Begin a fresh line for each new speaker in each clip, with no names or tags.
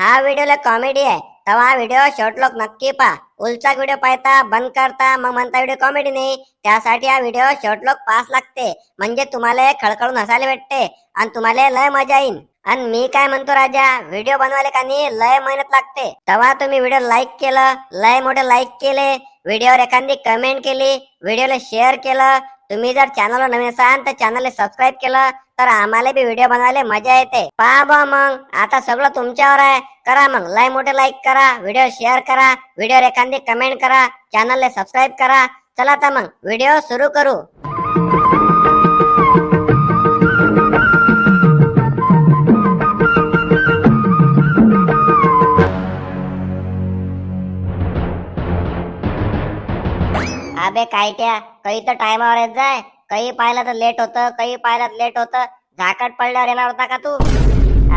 हा व्हिडिओला कॉमेडी आहे. तेव्हा हा व्हिडिओ लोक नक्की पहा. उलचा व्हिडिओ पाहता बंद करता मग म्हणता व्हिडिओ कॉमेडी नाही. त्यासाठी हा व्हिडिओ शॉर्ट लोक पास लागते. म्हणजे तुम्हाला खळखळून हसायला भेटते. आणि तुम्हाला लय मजा येईल आणि मी काय म्हणतो राजा व्हिडिओ बनवायला का नाही लय मेहनत लागते. तेव्हा तुम्ही व्हिडिओ लाईक केलं लय मोठे लाईक केले. व्हिडिओवर एखादी कमेंट केली व्हिडिओला शेअर केलं. तुम्ही जर चॅनलवर नवीन असाल तर चॅनल सबस्क्राईब केलं तर आम्हाला बी व्हिडिओ बनवायला मजा येते. पहा बा मग आता सगळं तुमच्यावर आहे. करा मग लय मोठे लाईक करा व्हिडिओ शेअर करा व्हिडिओवर एखादी कमेंट करा चॅनलला सबस्क्राईब करा. चला तर मग व्हिडिओ सुरू करू. अबे कायट्या काही तर टायमावर येत जाय काही पाहिलं तर लेट होतं काही पाहिलं तर लेट होतं. झाकट पडल्यावर येणार होता का तू?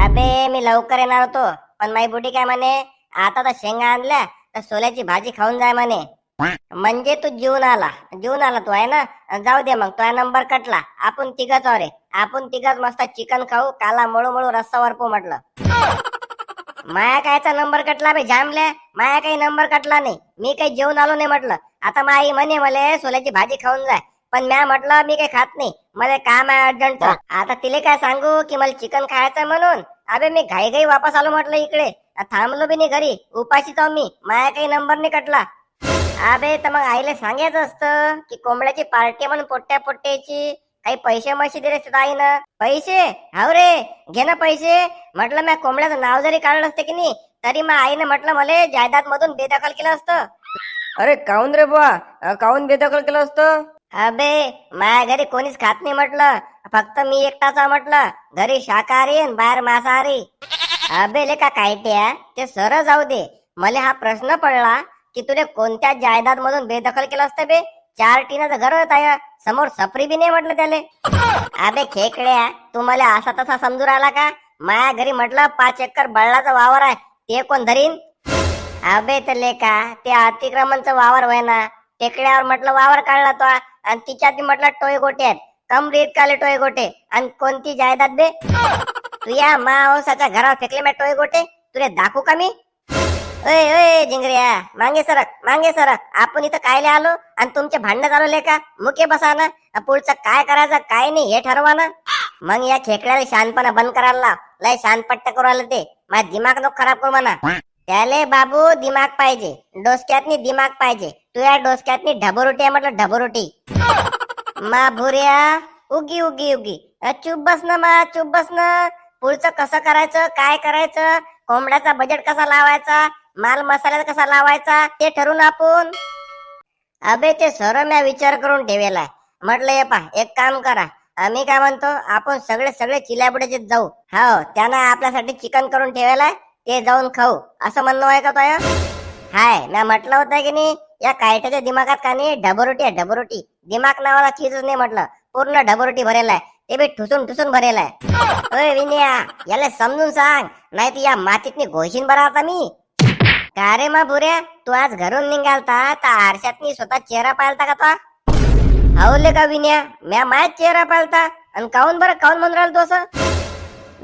अबे मी लवकर येणार होतो. पण माई बुटी काय म्हणे आता तर शेंगा आणल्या तर सोल्याची भाजी खाऊन जाय म्हणे. म्हणजे तू जीवन आला. जीवन आला तू आहे ना? जाऊ दे मग तुझा नंबर कटला. आपण तिघच अरे आपण तिघच मस्त चिकन खाऊ काला मळू मळू रस्सा वरपू म्हटलं. माया कायचा नंबर कटला बे जामल्या माया काही नंबर कटला नाही. मी काही जेवून आलो नाही म्हटलं. आता माई म्हणे मला सोल्याची भाजी खाऊन जाय. पण म्या म्हटलं मी काही खात नाही. मला काम आहे अर्जंट आता तिले काय सांगू की मला चिकन खायचं म्हणून? अबे मी घाई घाई वापस आलो म्हटलं इकडे. थांबलो बी नाही घरी. उपाशी जाऊ मी. माया काही नंबर नाही कटला. अबे तर मग आईला सांगायचं असतं की कोंबड्याची पार्टी म्हणून पोट्ट्या पोट्ट्याची काही पैसे मशी दिले असते आईनं पैसे? हाव रे घे ना पैसे. म्हटलं मी कोंबड्याचं नाव जरी काढलं असते की नाही तरी मग आईने म्हटलं मला जायदाद मधून बेदखल केलं असतं.
अरे काऊन रे बुवा? काऊन बेदखल केलं असतं?
अबे माझ्या घरी कोणीच खात नाही म्हटलं. फक्त मी एकटाचा म्हटलं. घरी शाकाहारी आणि बाहेर मांसाहारी. अबे ले का कायट्या ते सर जाऊ दे. मला हा प्रश्न पडला की तुला कोणत्या जायदाद मधून बेदखल केलं असतं बे? चार टीनाचं घर होत आहे समोर सपरी बी नाही म्हटलं त्याले. अबे खेकड्या तुम्हाला असा तसा समजू राहिला का? माया घरी म्हटलं पाच एकर बळाचा वावर आहे ते कोण धरीन? अबे तर लेका ते अतिक्रमणचं वावर वय ना. टेकड्यावर म्हटलं वावर काढला तो आणि तिच्यात म्हटलं टोय गोटे आहेत. कमरीत काले टोय गोटे आणि कोणती जायदाद बे? तू या मावसाच्या घरावर फेकले मी टोय गोटे तुला दाखवू का मी? ओय ओय जिंगऱ्या मागे सरक मागे सरक. आपण इथं कायले आलो? आणि तुमचे भांडण चालू लेका मुके बसा ना पुढचं काय करायचं काय नाही हे ठरवा ना मग या खेकड्याला शानपणा बंद करायला लाव. लय शानपट्ट करू आलं ते. माझा दिमाग नको खराब करू म्हणा. त्याले बाबू दिमाग पाहिजे. डोसक्यातनी दिमाग पाहिजे. तू या डोसक्यातनी ढबरोटी आहे म्हटलं ढबरोटी. मा भुऱ्या उगी उगी उगी. चुप बस ना मा चुप बस ना. पुढचं कसं करायचं काय करायचं? कोंबड्याचा बजेट कसा लावायचा? माल मसाला कसा लावायचा ते ठरवून आपण. अबे ते सर म्या विचार करून ठेवेलाय म्हटलं ये पा एक काम करा. आम्ही काय म्हणतो आपण सगळे सगळे चिल्यापुड्याचे जाऊ. हो त्यानं आपल्यासाठी चिकन करून ठेवायला ते जाऊन खाऊ. असं म्हणणं आहे का तुया हाय म्या म्हटलं होतं की नाही या कायट्याच्या दिमागात का नाही ढबरोटी आहे ढबरोटी. दिमाग नावाला चीजच नाही म्हटलं. पूर्ण ढबरोटी भरेल आहे ते बी ठुसून ठुसून भरेल आहे ओय याला समजून सांग. नाही तर या मातीतनी घोशीन बरा आता मी. का रे मा बुऱ्या? तू आज घरून निघालता तर आरशातनी स्वतः चेहरा पाळता का तो? हावले का विन्या? म्या मायाच चेहरा पाळता आणि काऊन बरं काऊन म्हणून राहिलो तू असं?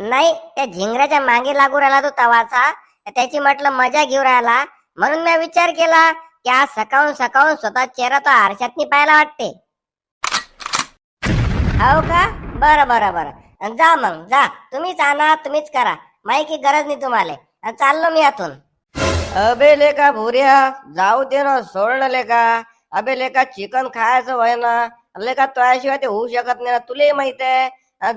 नाही त्या झिंगऱ्याच्या मागे लागू राहिला तो तवाचा. त्याची म्हटलं मजा घेऊ राहिला. म्हणून मी विचार केला की आज सकाळून सकाळून स्वतः चेहरा तो आरशातनी पाहायला वाटते. हो का? बरं बरं बरं. जा मग जा. तुम्हीच आणा तुम्हीच करा. माहिती गरज नाही तुम्हाला. चाललो मी यातून
अबे लेका भुऱ्या जाऊ दे ना सोडलं लेका अबे लेका चिकन खायचं वय ना लेका तुझ्याशिवाय ते होऊ शकत नाही ना तुलाही माहीत आहे?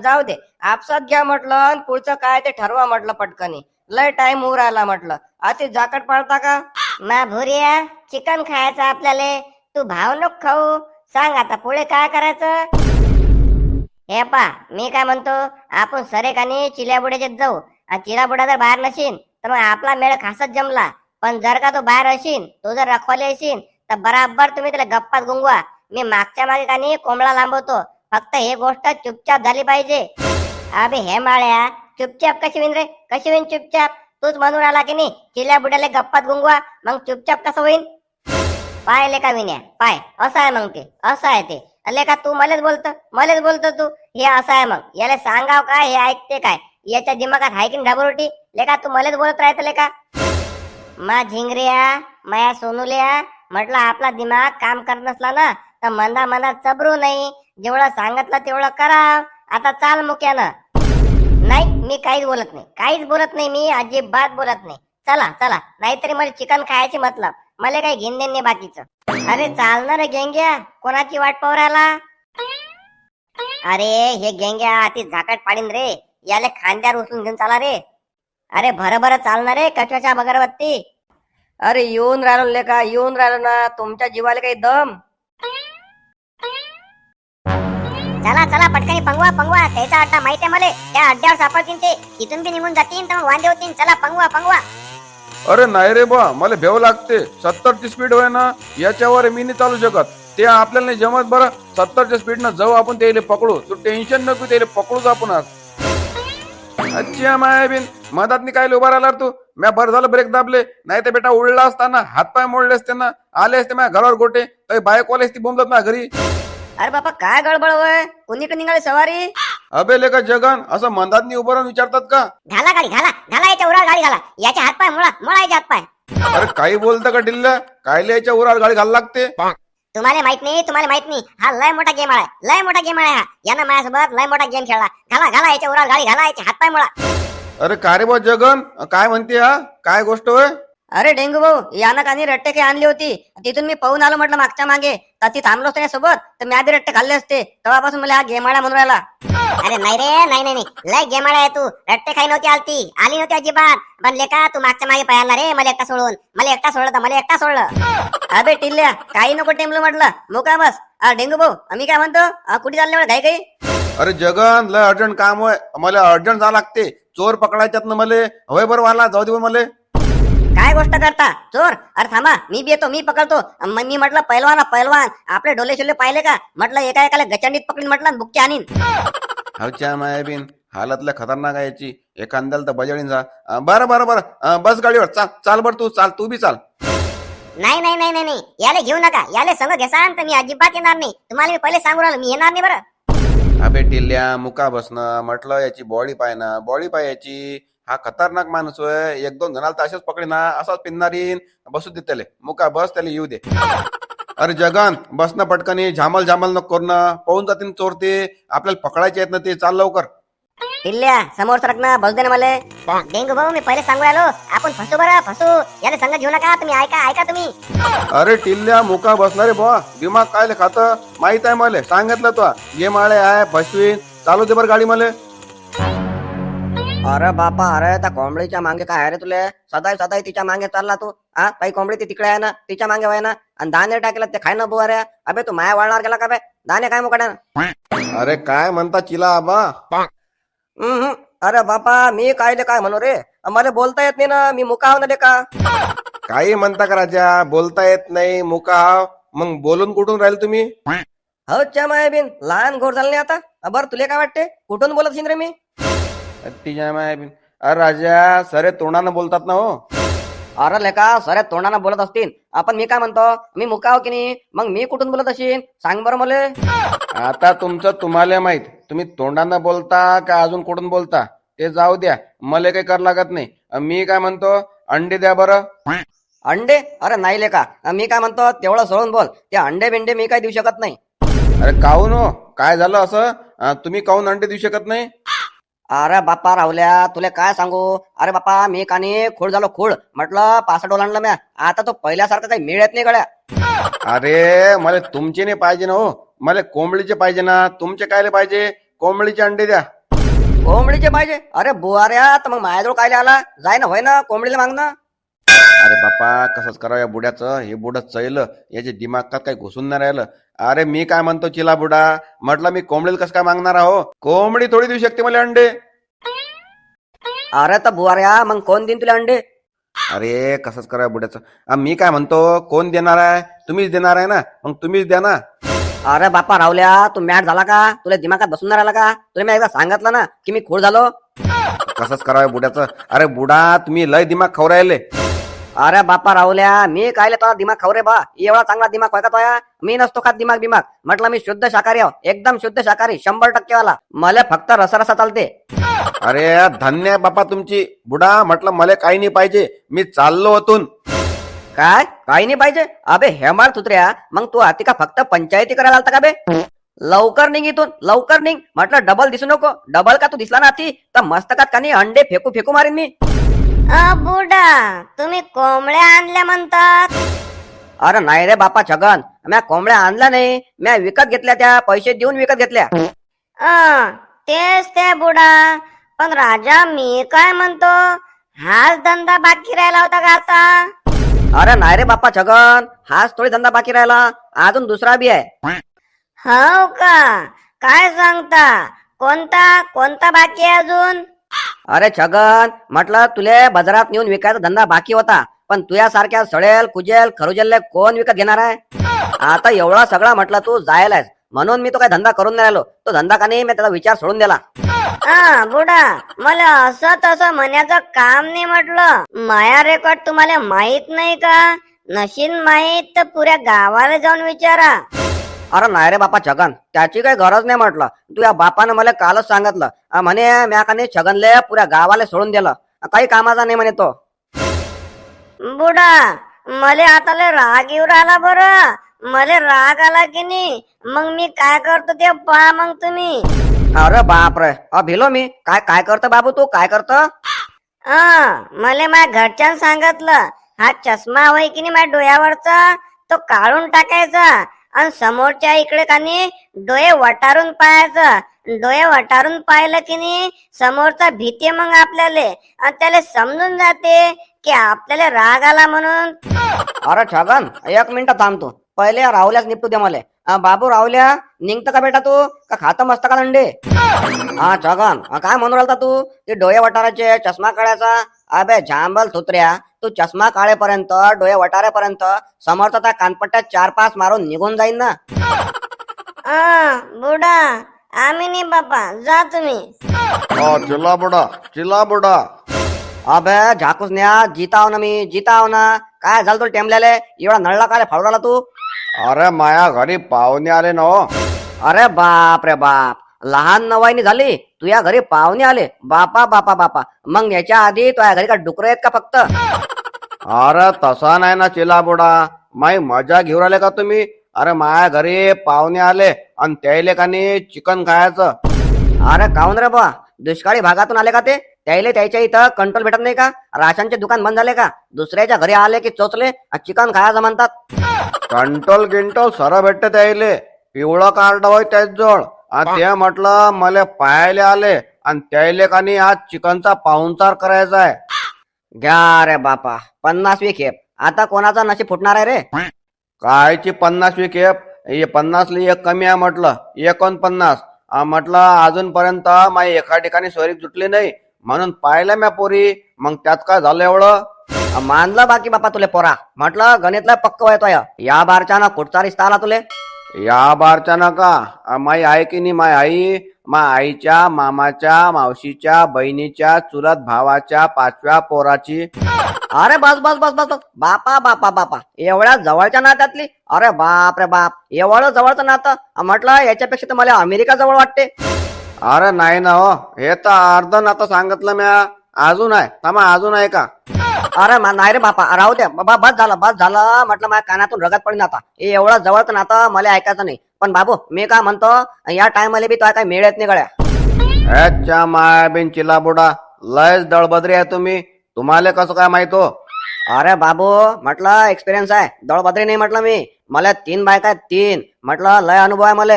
जाऊ दे. आपसात घ्या म्हटलं आणि पुढचं काय ते ठरवा म्हटलं पटकनी. लय टाइम होऊ राहिला म्हटलं. अति जाकट पाळता का?
मा भुरिया चिकन खायचं आपल्याला. तू भाव नको खाऊ. सांग आता पुढे काय करायचं? हे पा मी काय म्हणतो? आपण सरेकानी चिल्याबुड्याचे जाऊ. आणि चिलाबुडा जर बाहेर नशीन तर मग आपला मेळ खासच जमला. पण जर का तो बाहेर असीन तो जर रखवाले असीन तर बराबर तुम्ही त्याला गप्पात गुंगवा. मी मागच्या मागे कानी कोंबडा लांबवतो. फक्त हे गोष्ट चुपचाप झाली पाहिजे. अबे हे माळ्या चुपचाप कशी विन रे? कशी विन चुपचाप? तूच म्हणून आला की नाही चिल्या बुड्याला गप्पात गुंगवा मग चुपचाप कसं होईन? पाय का विन्या पाय. असं आहे मग ते असं आहे ते. अले का तू मलाच बोलतो मलाच बोलतो तू. हे असं आहे मग. याला सांगाव काय हे ऐकते काय? याच्या दिमागात हाय की ढबरोटी लेका तू मलेच बोलत राहत लेका. मा झिंगऱ्या माया सोनूल्या म्हटलं आपला दिमाग काम करत नसला ना तर मंदा मंदा चबरू नाही. जेवढं सांगितलं तेवढं करा आता चाल मुक्यानं. नाही मी काहीच बोलत नाही. काहीच बोलत नाही मी अजिबात बोलत नाही. चला चला. नाहीतरी मला चिकन खायचे मतलब. मला काही घेण देण नाही बाकीचं. अरे चालणार रे गेंग्या. कोणाची वाट पाहू राहिला? अरे हे गेंग्या ती झाकट पाडीन रे. याले खांद्यावर उचलून घेऊन चाला रे. अरे भर भर चालणार रे कचवाच्या अगरबत्ती
अरे येऊन राहिलो लेका येऊन राहिलो ना तुमच्या जीवाला काही दम.
चला चला पटकनी पंगवा पंगवा त्याचा अड्डा माहिती आहे मला. त्या अड्ड्यावर सापडतील ते. तिथून बी निघून जातील तर मग वांदे होतील चला पंगवा पंगवा.
अरे नाही रे बा मला भेव लागते. सत्तरची स्पीड होय ना याच्यावर मी नाही चालू शकत. ते आपल्याला नाही जमत बरं. सत्तरच्या स्पीड न जाऊ आपण त्याला पकडू. तू टेन्शन नको त्याला पकडूच आपण आज. अच्छा माया बिन मधात काय उभा राहिला तू? म्या बरं झालं ब्रेक दाबले. नाही तर बेटा उडला असताना हातपाय मोडले असते ना. आले असते माझ्या घरावर गोटे. तर बायक आले असती बोंबलत ना घरी.
अरे बापा काय गडबड वय कुणीकडे निघाली सवारी?
अबे लेका जगन असं मंदात उभं राहून विचारतात का?
घाला गाडी घाला. घाला याच्या उरावर गाडी घाला. याचे हातपाय मुळा मुळा याचे हातपाय.
अरे काही बोलतं का डिल्ल्या कायले याच्या उरावर गाडी घाल लागते?
तुम्हाला माहीत नाही तुम्हाला माहीत नाही. हा लय मोठा गेम आहे लय मोठा गेम आहे हा. यानं माझ्यासोबत लय मोठा गेम खेळला. घाला घाला याच्या उरावर गाडी घाला याचे हातपाय मुळा
अरे का रे बा जगन? काय म्हणते हा? काय गोष्ट होय?
अरे डेंगू भाऊ यानं कानी रट्टे काही आणली होती. तिथून मी पाहून आलो म्हटलं मागच्या मागे. तर ती थांबलो असतो सोबत तर मी आधी रट्टे खाल्ले असते. तेव्हापासून मला हा गेमाडा म्हणून राहिला.
अरे नाही रे नाही नाही नाही. लय गेमाळा आहे तू. रट्टे खाई नव्हती आलती. आली नव्हती अजिबात. पण लेका तू मागच्या मागे पाहिला रे मला एकटा सोडून. मला एकटा सोडलं तर मला एकटा सोडलं.
अबे टिल्ल्या काही नको टेमलो म्हटलं. मुका बस. हा डेंगू भाऊ आम्ही काय म्हणतो? कुठे चालले म्हणे घाई काही
अरे जगन लय अर्जंट काम होय. मला अर्जंट जा लागते. चोर पकडायच्यात ना मले. होय बरं वाला जाऊ दे बरं मले.
काय गोष्ट करता? चोर. अरे थांबा मी बी येतो मी पकडतो. मी म्हटलं पैलवान हा, पैलवान. आपले डोले शोले पाहिले का? म्हटलं एका एकाला गचंडीत पकडून म्हटलं बुक्की आणीन.
हवच्या मायाबीन हालतल्या खतरनाक आहे याची. एखाद्याला तर बजाडीन जा. अं, बरं बरं बरं. अं, बस गाडीवर. चाल चाल बरं तू चाल तू बी चाल.
नाही नाही नाही नाही नाही. याले घेऊ नका. याले संग घेसान तर मी अजिबात येणार नाही. तुम्हाला मी पहिले सांगू राहिलो मी येणार नाही बरं.
अबे टिल्ल्या मुका बसणं. म्हटलं याची बॉडी पाय ना बॉडी पाय याची. हा खतरनाक माणूस होय. एक दोन जणाला तर अशाच पकडेना असाच पिन्नारीन बसू दे त्याले. मुका बस त्याला येऊ दे. अरे जगन बसणं पटकनी झामल झामल नको करणं पाहून जातीन चोरते. आपल्याला पकडायचे आहेत ना ते. चाल लवकर.
टिल्ल्या समोर सरक ना. बस दे ना मला.
डेंगू भाऊ मी पहिले सांगू राहिलो. आपण फसू बरं फसू. याले संग घेऊ नका. तुम्ही ऐका ऐका तुम्ही.
अरे टिल्ल्या मुका बसणारे बुवा. दिमाग काय खात? माहीत आहे मला. सांगितलं तो. गेम आळे आहे फसवीन चालू दे बरं गाडी मला.
अरे बापा अरे त्या कोंबडीच्या मागे काय आहे रे तुले? सदाय सदाय तिच्यामागे चालला तू. हा काही कोंबडी ती तिकडे आहे ना तिच्यामागे वय ना. आणि दाणे टाकला ते खाय ना बुवा रे. अबे तू माया वाळणार गेला का बे? दाणे काय मुकाड्या
अरे काय म्हणता चिला आबा?
हम्म अरे बापा मी कायले काय म्हणू रे? मला बोलता येत नाही ना मी मुका हो ना का
काही म्हणता का राजा? बोलता येत नाही मुका हाव मग बोलून कुठून राहील तुम्ही?
हो च्या माया बिन लहान घोर झालं नाही आता. बरं तुले काय वाटते? कुठून बोलत रे मी?
बिन. अरे राजा सरे तोंडानं बोलतात ना हो.
अरे लेका सरे तोंडानं बोलत असतील. आपण मी काय म्हणतो? मी मुका हो की नाही? मग मी कुठून बोलत असेल सांग बरं मला.
आता तुमचं तुम्हाला माहीत. तुम्ही तोंडानं बोलता का अजून कुठून बोलता? ते जाऊ द्या. मला काही कर लागत नाही. अं, मी काय म्हणतो? अंडे द्या बरं.
अंडे? अरे नाही लेका. मी काय म्हणतो? तेवढं सोडून बोल. ते अंडे बिंडे मी काय देऊ शकत नाही.
अरे काहून हो? काय झालं असं? अं, तुम्ही काहून अंडे देऊ शकत नाही?
अरे बाप्पा राहुल्या तुला काय सांगू? अरे बाप्पा मी कानी खूळ झालो खूळ. म्हटलं पासष्ट ओलांडलं म्या. आता तो पहिल्यासारखं काही मिळत नाही गड्या.
अरे मला तुमचे नाही पाहिजे ना हो. मला कोंबडीचे पाहिजे ना. तुमचे कायले पाहिजे? कोंबडीचे अंडे द्या.
कोंबडीचे पाहिजे? अरे बुवाऱ्या तर मग माझ्याजवळ कायले आला? जाय ना होय ना कोंबडीला माग ना
अरे बापा कसंच करावं या बुड्याचं? हे बुड चैलं याचे दिमागात काही घुसून नाही राहिलं. अरे मी काय म्हणतो चिला बुडा? म्हटलं मी कोंबडीला कसं काय मागणार आहो? कोंबडी थोडी देऊ शकते मला अंडे?
अरे तर बुवाऱ्या मग कोण देईन तुला अंडे?
अरे कसंच करावं बुड्याचं? मी काय म्हणतो कोण देणार आहे? तुम्हीच देणार आहे ना? मग तुम्हीच द्या ना.
अरे बाप्पा राहुल्या तू मॅट झाला का? तुला दिमागात बसून नाही राहिला का? तुला मी एकदा सांगितलं ना की मी खूळ झालो?
कसंच करावं बुड्याचं? अरे बुडा तुम्ही लय दिमाग खवरायले
अरे बापा राहुल्या मी कायले तुला दिमाग खाऊ रे बा? एवढा चांगला दिमाग होय का तोया? मी नसतो खात दिमाग दिमाग म्हटलं मी शुद्ध शाकाहारी आहो. एकदम शुद्ध शाकाहारी शंभर टक्के वाला मला फक्त रसा रसा चालते.
अरे धन्य आहे बापा तुमची. बुडा म्हटलं मला काही नाही पाहिजे. मी चाललो होतून.
काय? काही नाही पाहिजे? अबे हेमाळ तुत्र्या मग तू आती का फक्त पंचायती करायला आलता का बे? लवकर निघ इथून लवकर निघ. म्हटलं डबल दिसू नको. डबल का तू दिसला ना ती तर मस्तकात का नाही अंडे फेकू फेकू मारीन मी.
अ बुडा तुम्ही कोंबड्या आणल्या म्हणतात.
अरे नाही रे बापा छगन म्या कोंबड्या आणल्या नाही म्या विकत घेतल्या त्या पैसे देऊन विकत घेतल्या.
अ तेच ते बुडा पण राजा मी काय म्हणतो? हाच धंदा बाकी राहिला होता का आता?
अरे नाही रे बापा छगन हाच थोडी धंदा बाकी राहिला अजून दुसरा बी आहे.
हो का? काय सांगता कोणता कोणता बाकी आहे अजून?
अरे छगन म्हटलं तुले बाजारात नेऊन विकायचा धंदा बाकी होता पण तुझ्यासारख्या सडेल कुजेल खरुजेल कोण विकत घेणार आहे? आता एवढा सगळा म्हटलं तू जायलायस म्हणून मी तो काय धंदा करून नाही राहिलो तो धंदा का नाही मी त्याचा विचार सोडून दिला.
हा बुडा मला असं तसं म्हणायचं काम नाही म्हटलं. माया रेकॉर्ड तुम्हाला माहीत नाही का? नशीन माहीत तर पुऱ्या गावाला जाऊन विचारा.
अरे नाही रे बापा छगन. त्याची काही गरज नाही म्हटलं. तुझ्या बापानं मला कालच सांगितलं. म्हणे म्या का नाही छगनले पुऱ्या गावाला सोडून दिलं. काही कामाचा नाही म्हणे तो.
बुडा मले आता लय राग येऊ राहिला बरं. मले राग आला की नाही. मग मी काय करतो ते पहा मग तुम्ही.
अरे बाप रे भिलो मी. काय काय करतो बाबू तू? काय करतो?
मले माझ्या घरच्यानं सांगितलं. हा चष्मा होय की नाही माझ्या डोळ्यावरचा? तो काढून टाकायचा. आणि समोरच्या इकडे कानी डोळे वटारून पाहायचं. डोळे वटारून पाहिलं की नाही समोरचा भीती मग आपल्याला. आणि त्याला समजून जाते की आपल्याला राग आला म्हणून.
अरे छगन एक मिनिट थांबतो पहिले या राहुल्याच निपटू दे मला. अं, बाबू राहुल्या निघतं का बेटा तू? का खातं मस्त का अंडे हा छगन अं, काय म्हणून राहिलता तू? ते डोळे वटाराचे चष्मा काढायचा? अबे झांबल थुत्र्या तू चष्मा काढेपर्यंत डोळे वटारेपर्यंत समोरचा त्या कानपट्ट्यात चार पाच मारून निघून जाईन ना.
आ बुडा आम्ही नाही बापा जा तुम्ही.
चिल्ला बुडा चिल्ला बुडा.
अबे झाकूस न्या जिताव ना मी जिताव ना. काय झालं तुला टेमल्याले एवढा नळला काय फाडला तू?
अरे माया घरी पाहुणे आले ना हो.
अरे बाप रे बाप लहान नवाईनी झाली तुझ्या घरी पाहुणे आले. बापा बापा बापा मग याच्या आधी तुझ्या घरी का डुकर आहेत का फक्त?
अरे तसा नाही ना चिल्ला बुडा. माई मजा घेऊन राहिले का तुम्ही? अरे माया घरी पाहुणे आले आणि त्याले का नाही चिकन खायचं?
अरे काऊन रे बा दुष्काळी भागातून आले का ते? त्याले त्याच्या इथं कंट्रोल भेटत नाही का? राशनचे दुकान बंद झाले का? दुसऱ्याच्या घरी आले की चोचले चिकन खायचं म्हणतात.
कंटोल गिंटोल सर भेटत त्याले पिवळं कार्ड होय त्याच जवळ. आणि ते म्हटलं मला पाहायला आले आणि त्याले का नाही आज चिकनचा पाहुणचार करायचा आहे
घ्या रे बापा. पन्नासवी खेप आता कोणाचा नशीब फुटणार आहे रे?
कायची पन्नासवी खेप हे? पन्नासली एक कमी आहे म्हटलं. एकोणपन्नास. आ, म्हटलं अजूनपर्यंत माई एका ठिकाणी स्वरीक जुटली नाही. म्हणून पाहिलं म्या पोरी. मग त्यात काय झालं एवढं?
मानलं बाकी बापा तुले पोरा. म्हटलं गणितला पक्क येतोय या. बारच्या ना कुठचा रिश्ता आला तुले?
या बारच्या नका आ, माई आहे की नाही माई आई? मा आईच्या मामाच्या मावशीच्या बहिणीच्या चुलत भावाच्या पाचव्या पोराची.
अरे बस बस बस बस बस. बापा बापा बापा. एवढ्या जवळच्या नात्यातली? अरे बाप रे बाप. एवढं जवळचं नातं. म्हटलं याच्यापेक्षा तर मला अमेरिका जवळ वाटते.
अरे नाही ना हो. हे तर अर्ध नातं सांगितलं म्या. अजून आहे. थांबा अजून आहे का?
अरे नाही रे बापा. राहू द्या बाबा बस झालं बस झालं. म्हटलं माझ्या कानातून रगत पडून आता. एवढं जवळचं नातं मला ऐकायचं नाही. पण बाबू मी काय म्हणतो या टायमाला बी तो काय मिळत नाही गळ्या
अच्छा मायाबीन चिला बुडा लयच दळबद्री आहे तुम्ही. तुम्हाला कसं काय माहीत हो?
अरे बाबू म्हटलं एक्सपिरियन्स आहे. दळबद्री नाही म्हटलं मी. मला तीन बायका आहेत तीन. म्हटलं लय अनुभव आहे मला.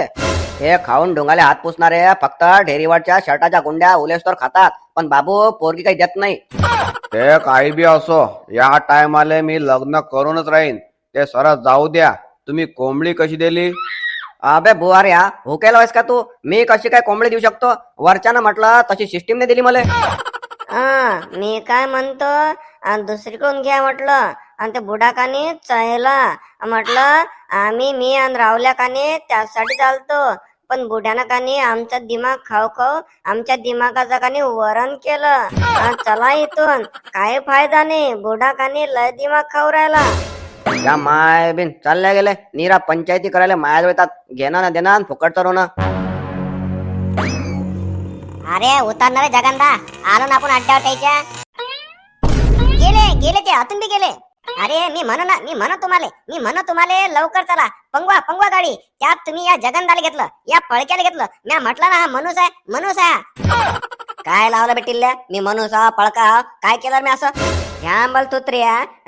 हे खाऊन डोंगाले हात पुसणारे फक्त ढेरीवरच्या शर्टाच्या गुंड्या उलेस्तर खातात. पण बाबू पोरगी काही देत नाही.
ते काही बी असो या टायमाले मी लग्न करूनच राहीन. ते सरस जाऊ द्या. तुम्ही कोंबडी कशी दिली?
अबे रे या हुकेल आहेस का तू? मी कशी काय कोंबडी देऊ शकतो? वरच्यानं म्हटलं तशी सिस्टीम नाही दिली मला.
हा मी काय म्हणतो? आणि दुसरीकडून घ्या म्हटलं. आणि ते बुडाकाने चयला म्हटलं आम्ही मी आणि रावल्या कानी त्यासाठी चालतो. पण बुढ्यानं कानी आमचा दिमाग खाऊ खाऊ आमच्या दिमागाचा कानी वरण केलं. चला इथून. काही फायदा नाही. बुढा कानी लय दिमाग खाऊ राहिला.
या माय बिन. चालल्या गेले नीरा पंचायती करायला मायाजवळ येतात. घेणार ना देणार फुकट तर
अरे उतरणार रे जगंदा. आलो ना आपण अड्ड्यावर त्याच्या गेले गेले ते आतून बी गेले. अरे मी म्हणू ना मी म्हणू तुम्हाला. मी म्हणू तुम्हाला लवकर चला. पंगवा पंगवा गाडी. त्यात तुम्ही या जगंदाला घेतलं या पळक्याला घेतलं. मी म्हटलं ना हा मनुस आहे मनुस. आहे
काय लावलं बेटिल्ल्या मी मनुसा पळका हा. काय केलं रे मी असं? ह्या मला तू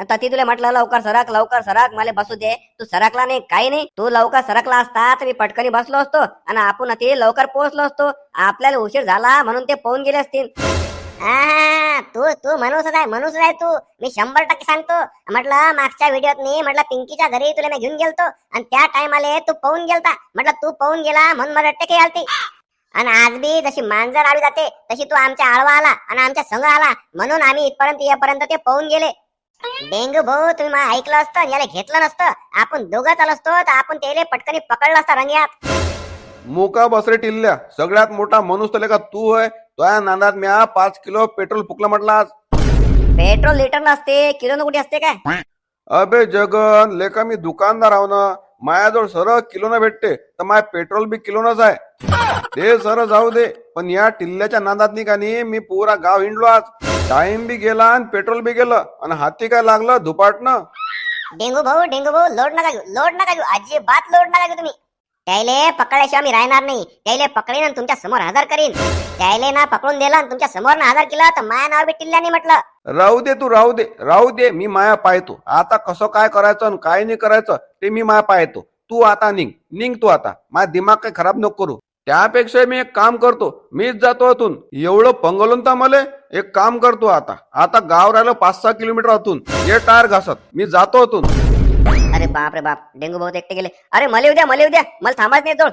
आता ती तुला म्हटलं लवकर सरक लवकर सरक मला बसू दे. तू सरकला नाही काही नाही. तू लवकर सरकला असता तर मी पटकनी बसलो असतो. आणि आपण ते लवकर पोहोचलो असतो. आपल्याला उशीर झाला म्हणून ते पोहून गेले असतील.
तू तू मनुसच आहे मनुस आहे तू. मी शंभर टक्के सांगतो. म्हटलं मागच्या व्हिडिओत मी म्हटलं पिंकीच्या घरी तुला मी घेऊन गेलतो. आणि त्या टायमाला तू पाहून गेलता. म्हटलं तू पाहून गेला म्हणून मला वाटतं काही आलती. आणि आज बी जशी मांजर आली जाते तशी तू आमच्या आळवा आला आणि आमच्या संघ आला. म्हणून आम्ही इथपर्यंत येपर्यंत ते पाहून गेले. डेंगू भाऊ तुम्ही मला ऐकलं असतं याला घेतलं नसतं. आपण दोघं चालू असतो तर आपण त्याला पटकनी पकडलं असतं रंग्यात.
मोका बसरे टिल्ल्या सगळ्यात मोठा माणूस तर का तू आहे तुझ्या नांदात म्या पाच किलो पेट्रोल फुकलं म्हटलं आज.
पेट्रोल लिटर नसते किलो कुठे असते काय?
अबे जगन लेका मी दुकानदार आहो ना. मायाजवळ सरळ किलोनं भेटते तर माय पेट्रोल बी किलोनच आहे. ते सर जाऊ दे पण या टिल्ल्याच्या नादात नाही का नाही मी पुरा गाव हिंडलो आज. टाइम बी गेला आणि पेट्रोल बी गेलं आणि हाती काय लागलं? धुपाटनं.
डेंगू भाऊ डेंगू भाऊ लोड नका घेऊ लोड नका घेऊ अजिबात लोड नका घेऊ तुम्ही. त्याले पकडल्याशिवाय मी राहणार नाही. त्याले पकडीन आणि तुमच्यासमोर हजर करीन. त्याले ना पकडून दिलं आणि तुमच्यासमोर ना हजर केलं तर माया नाव भेटिल्ल्या नाही म्हटलं.
राहू दे तू राहू दे. राहू दे मी माया पाहतो. आता कसं काय करायचं आणि काय नाही करायचं ते मी माया पाहतो. तू आता निघ. निघ तू आता. माझा दिमाग काही खराब नको करू. त्यापेक्षा मी एक काम करतो. मीच जातो अतून एवढं पंगलून तर मला एक काम करतो आता. आता गाव राहिलं पाच सहा किलोमीटर अतून ये टायर घासत. मी जातो अतून
अरे बाप रे बाप डेंगू भाऊ एकटे गेले. अरे मले उद्या मले उद्या मला थांबत नाही तोड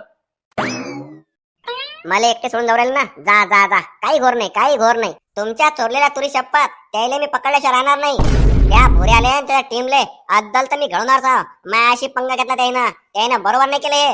मला एकटे सोडून जाऊ ना जा जा जा. काही घोर नाही काही घोर नाही. तुमच्या चोरलेल्या तुरी शप्पात त्याला मी पकडल्याशिवाय राहणार नाही. त्या भुऱ्याले आणि त्या टीमले अद्दल तर मी घडवणार सा. मायाशी पंगा घेतला त्यानं त्यानं बरोबर नाही केले.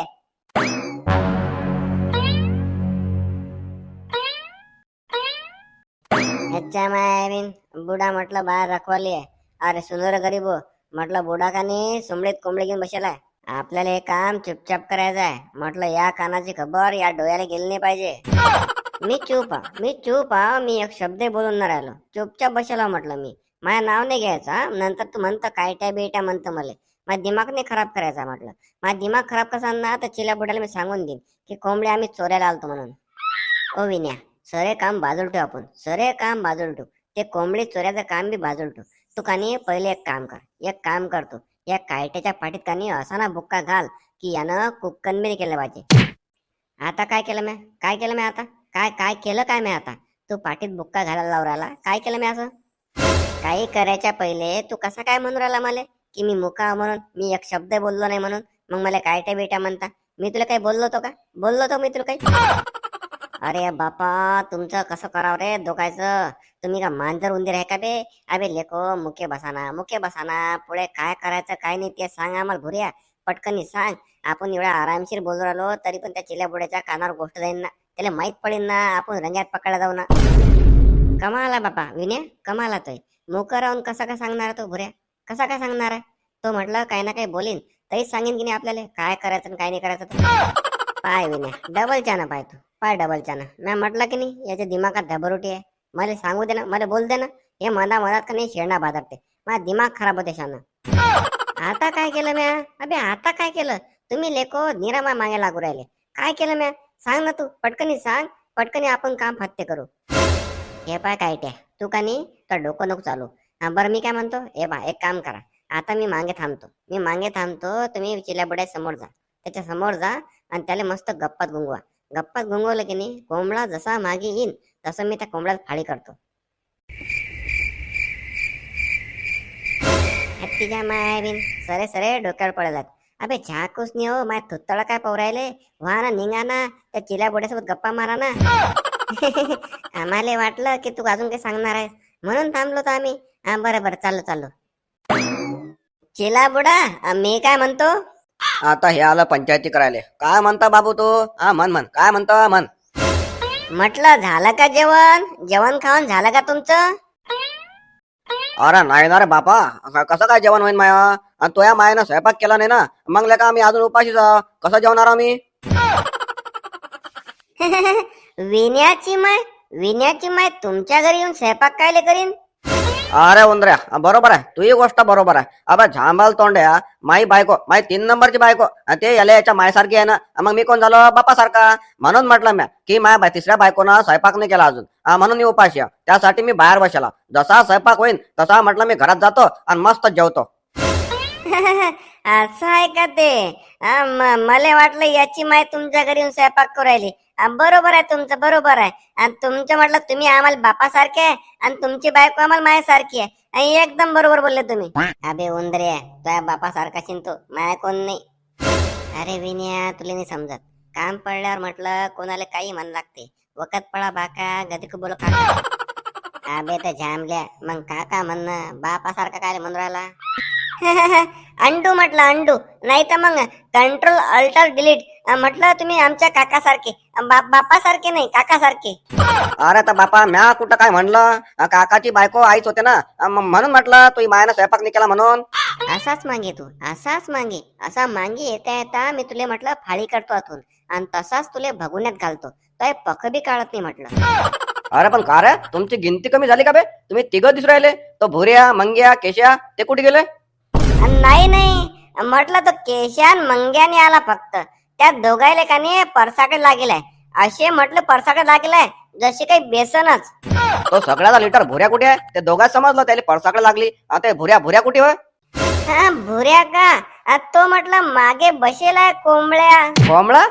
अच्छा मायावीन बुडा म्हटलं बाहेर रखवाली आहे. अरे सुंदर गरीब हो. म्हटलं बुडाकाने सुमळीत कोंबडे कोंबडी घेऊन बसेलाय. आपल्याला हे काम चुपचाप करायचं आहे. म्हटलं या कानाची खबर या डोळ्याला गेली नाही पाहिजे. मी चूप मी चूप हा मी एक शब्द बोलून न राहिलो. चुपचाप बसेला म्हटलं मी. माझं नाव नाही घ्यायचं नंतर तू म्हणतं कायट्या बेट्या म्हणतं मला. माझा दिमाग नाही खराब करायचा म्हटलं. माझा दिमाग खराब कसा ना तर चिल्या बुडाला मी सांगून देईन की कोंबडी आम्ही चोऱ्याला आलतो म्हणून. ओ विन्या सरे काम बाजूला ठेव आपण. सरे काम बाजूला ठेव. ते कोंबडी चोऱ्याचं काम बी बाजूला ठेव. तू कानी पहिले एक काम कर एक काम करतो. या कायट्याच्या पाठीत कानी असा ना बुक्का घाल की यानं कुक्कन बी नाही केलं पाहिजे. आता काय केलं मी? काय केलं मी आता? काय काय केलं काय मी आता? तू पाठीत बुक्का घालायला लावून राहिला? काय केलं मी असं? काही करायच्या पहिले तू कसा काय म्हणून राहिला मला? की मी मुका म्हणून मी एक शब्द बोललो नाही म्हणून मग मला कायट्या बेट्या म्हणता. मी तुला काही बोललो होतो का? बोललो होतो मी तुला काही? अरे बापा तुमचं कसं करावं रे दोघायचं? तुम्ही का मांजर उंदीर आहे का बे? अबे लेको मुके बसाना मुके बसाना. पुढे काय करायचं काय नाही ते सांग आम्हाला भुऱ्या पटकनी सांग. आपण एवढ्या आरामशीर बोलू राहिलो तरी पण त्या चिल्या बुड्याच्या कानावर गोष्ट जाईन ना. त्याला माहीत पडेल ना आपण रंग्यात पकडला जाऊ ना. कमाला बापा विनय कमाला तोय. मुक राहून कसा काय सांगणार तो भुऱ्या? कसा काय सांगणार? आहे तो म्हटलं काही ना काही बोलीन. तरी सांगेन की नाही आपल्याला. काय करायचं आणि काय नाही करायचं पाय विनय डबल चाना पाय तू. पाय डबल चाना. मी म्हटलं की नाही याच्या दिमागात धबरोटी आहे. मला सांगू दे ना मला बोल दे ना. हे मधा मधात का नाही शेणा बाजारते. माझा दिमाग खराब होते शान. आता काय केलं म्या? अबे आता काय केलं? तुम्ही लेको निरामा मागे लागू राहिले. काय केलं म्या? सांग ना तू. पटकनी सांग. पटकनी आपण काम फत्ते करू. हे पाय काय ट्या तू का नाही? तर डोकं नको चालू. हा बरं मी काय म्हणतो? हे बा एक काम करा. आता मी मागे थांबतो. मी मागे थांबतो तुम्ही चिल्याबुड्या समोर जा. त्याच्यासमोर जा आणि त्याला मस्त गप्पात गुंगवा. गप्पात गुंगवलं की नाही कोंबडा जसा मागे येईन तसं मी त्या कोंबड्यात फाळी करतो. हत्तीच्या मायाबीन सरे सरे डोक्यावर पडलात. अबे झाकूस नाही हो माय थुत्तळ काय पवरायले? व्हा ना निघा ना त्या चिल्या बोड्यासोबत गप्पा मारा ना आम्हाला वाटलं की तू अजून काही सांगणार आहेस. म्हणून थांबलो तर आम्ही. हा बरं बरं चाललो चाललो. चिला बुडा मी काय म्हणतो?
आता हे आलं पंचायती करायला. काय म्हणता बाबू तू? हा म्हण म्हण. काय म्हणतो? म्हण.
म्हटलं झालं का जेवण? जेवण खाऊन झालं का तुमचं?
अरे नाही ना रे बापा. क- कसं काय जेवण होईन माया? आणि तो या मायानं स्वयंपाक केला नाही ना? मग लेका आम्ही अजून उपाशीच आहो. कसं जेवणार आम्ही?
विण्याची माय विण्याची माय तुमच्या घरी येऊन स्वयंपाक कायले करीन?
अरे उंदऱ्या बरोबर आहे. तुही गोष्ट बरोबर आहे. अबा झांबाल तोंड्या माई बायको माई तीन नंबरची बायको. ते याला याच्या मायसारखी आहे ना. मग मी कोण झालो? बापा सारखा म्हणून म्हटलं म्या की माया बाय- तिसऱ्या बायकोनं स्वयंपाक नाही केला अजून. हा, म्हणून मी उपाशी आहे. त्यासाठी मी बाहेर बसला. जसा स्वयंपाक होईन तसा म्हटलं मी घरात जातो आणि मस्त जेवतो.
असं आहे का ते? मला वाटलं याची माय तुमच्या घरी स्वयंपाक करायली बरोबर आहे तुमचं बरोबर आहे. आणि तुमचं म्हटलं तुम्ही आम्हाला बापासारखे आहे आणि तुमची बायको आम्हाला मायासारखी आहे. आणि एकदम बरोबर बोलले तुम्ही. अबे उंदरे तुझ्या बापासारखा चिंतो माया कोण नाही. अरे विनया तुला नाही समजत. काम पडल्यावर म्हटलं कोणाला काही म्हण लागते. वखत पळा बाका गदीक बोल का? अबे तर झामल्या मग काका म्हणणं बापासारखा काय म्हणून राहिला? अंडू म्हटलं अंडू. नाही तर मग कंट्रोल अल्टर डिलीट म्हटलं तुम्ही आमच्या काकासारखे. बाप बापासारखे नाही काकासारखे.
अरे तर बापा म्या कुठं काय म्हणलं? अं, काकाची बायको आईच होते ना. अं, म- म्हणून म्हटलं तुझी मायानं स्वयंपाक नाही केला म्हणून.
असाच मागे तू असाच मागे. असा मागे येता येता मी तुले म्हटलं फाळी काढतो आतून. आणि तसाच तुले भगुण्यात घालतो. तो पख बी काढत नाही म्हटलं.
अरे पण का रे? तुमची गिनती कमी झाली का बे? तुम्ही तिघं दिसू राहिले. तो भुऱ्या मंग्या केशा ते कुठे गेले?
अन नाही नाही. म्हटलं तो केशान मंग्याने आला फक्त. त्या दोघायले का नाही परसाकडे लागेलाय? असे म्हटलं परसाकडे लागेलाय जसे काही बेसनच.
तो सगळ्याचा लिटर भुऱ्या कुठे आहे? ते दोघात समजलं त्याला पळसाकडे लागली. आता भुऱ्या भुऱ्या कुठे होय?
हा भुऱ्या का? आ, तो म्हटलं मागे बसेलाय कोंबड्या.
कोंबडा?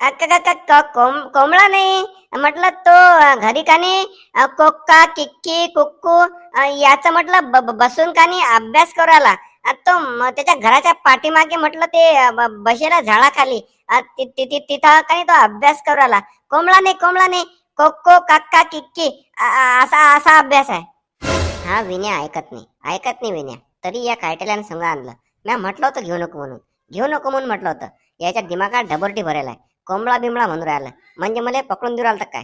अ, क- क- क- क- कोंब- कोंबडा नाही? म्हटलं तो अ, घरी कानी कोक्का किक्की कुक्कू अ, याचं म्हटलं ब- ब- बसून कानी अभ्यास करायला. तो त्याच्या घराच्या पाठीमागे म्हटलं ते बशेरा झाडाखाली. तिथं काही तो अभ्यास करू आला कोंबडा नाही कोंबडा नाही कोक्को काक्का किक्की असा असा अभ्यास आहे. हा विन्या ऐकत नाही. ऐकत नाही विन्या. तरी या कायटेल्यानं संग आणलं. मी म्हटलं होतं घेऊ नको म्हणून. घेऊ नको म्हणून म्हटलं होतं. याच्या दिमागात डबरटी भरेला आहे कोंबडा बिमळा म्हणून राहिला. म्हणजे मला पकडून देऊ आलं तर काय?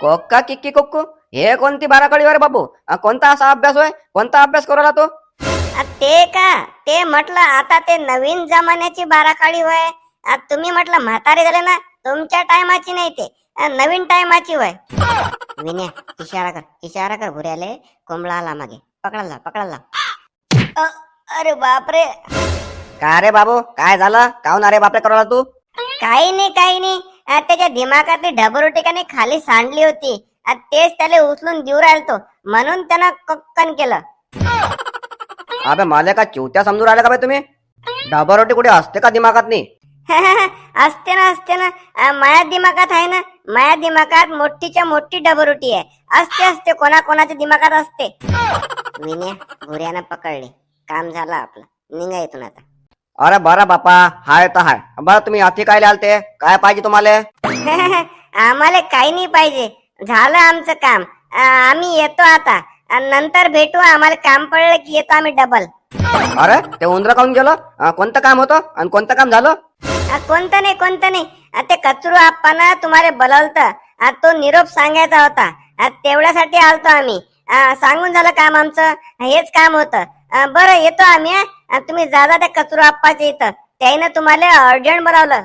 कोक्का किक्की कोक्कू हे कोणती बाराकडीवर बाबू? कोणता असा अभ्यास होय? कोणता अभ्यास करू राहिला तो?
ते का? ते म्हटलं आता ते नवीन जमान्याची बाराकाळी आ, तुम्ही म्हटलं म्हातारे झाले ना तुमच्या टायमाची नाही ते. नवीन टायमाची होय विन्या इशारा कर इशारा कर भुऱ्याले कोंबडा आला मागे पकडाला पकडाला अरे बापरे.
काय रे बाबू? काय झालं? काहून अरे बापरे करू राहिला तू?
काही नाही काही नाही. त्याच्या दिमागातली ढबरोटी का नाही खाली सांडली होती. तेच त्याला उचलून देऊ राहिलतो. म्हणून त्यानं कक्कन केलं.
अबे मला का चिवत्या समजून राहिला का बे तुम्ही? डबा रोटी कुठे असते का दिमागात नाही
असते ना असते ना. माया दिमागात आहे ना. माया दिमागात मोठीच्या मोठी डबरोटी आहे. असते असते. कोणा कोणाच्या दिमागात असते. विन्या भुऱ्यानं पकडले. काम झालं आपलं. निघा इथून आता.
अरे बरं बापा हाय तर हाय. बरं तुम्ही हाती काय आलते? काय पाहिजे तुम्हाला?
आम्हाला काही नाही पाहिजे. झालं आमचं काम. आ, आम्ही येतो आता. आ, नंतर भेटू आम्हाला काम पडलं की येतो आम्ही डबल
अरे ते उंदर काऊन गेलं? अं, कोणतं काम होतं? आणि कोणतं काम झालं?
आ, कोणतं नाही कोणतं नाही. आ, ते कचरू आप्पानं तुम्हाला बोलावलं आ, तो निरोप सांगायचा होता. तेवढ्यासाठी आलतो आम्ही. आ, सांगून झालं काम आमचं. हेच काम होतं. आ, बरं येतो आम्ही हा. आ, तुम्ही जा जा त्या कचरू आप्पाच्या इथं. त्याईनं तुम्हाला अर्जंट बोलावलं.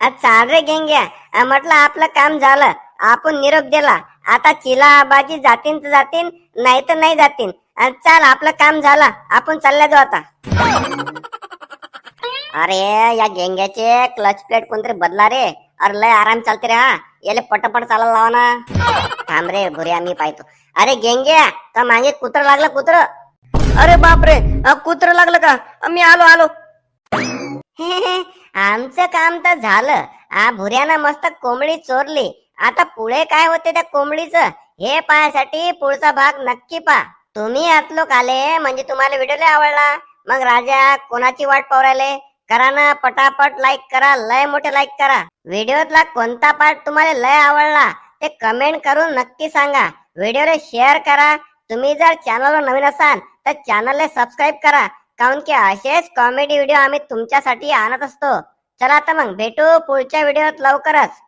आ, चाल रे घेंग्या आ, म्हटलं आपलं काम झालं. आपण निरोप दिला. आता चिला आबाजी जातीन तर जातीन. नाही तर नाही जातील चाल आपलं काम झालं. आपण चालल्या जाऊ आता. अरे या गेंग्याचे क्लच प्लेट कोणतरी बदला रे. अरे लय आराम चालते रे हा. याला पटपट चालायला लावा ना. थांब रे भुऱ्या मी पाहतो. अरे गेंग्या का मागे कुत्र लागलं कुत्र?
अरे बापरे कुत्र लागलं का? मी आलो आलो.
आमचं काम तर झालं. आ भुऱ्यानं मस्त कोंबडी चोरली. आता पुढे काय होते त्या कोंबडीचं? हे पाहायसाठी पुढचा भाग नक्की पहा. तुम्ही आतलोक आले म्हणजे तुम्हाला व्हिडिओ लय आवडला. मग राजा कोणाची वाट पावरायले करा ना पटापट लाईक करा लय मोठे लाईक करा. व्हिडिओतला कोणता पार्ट तुम्हाला लय आवडला ते कमेंट करून नक्की सांगा. व्हिडिओला शेअर करा. तुम्ही जर चॅनलवर नवीन असाल तर चॅनलला सबस्क्राईब करा. काऊन की असेच कॉमेडी व्हिडिओ आम्ही तुमच्यासाठी आणत असतो. चला आता मग भेटू पुढच्या व्हिडिओत लवकरच.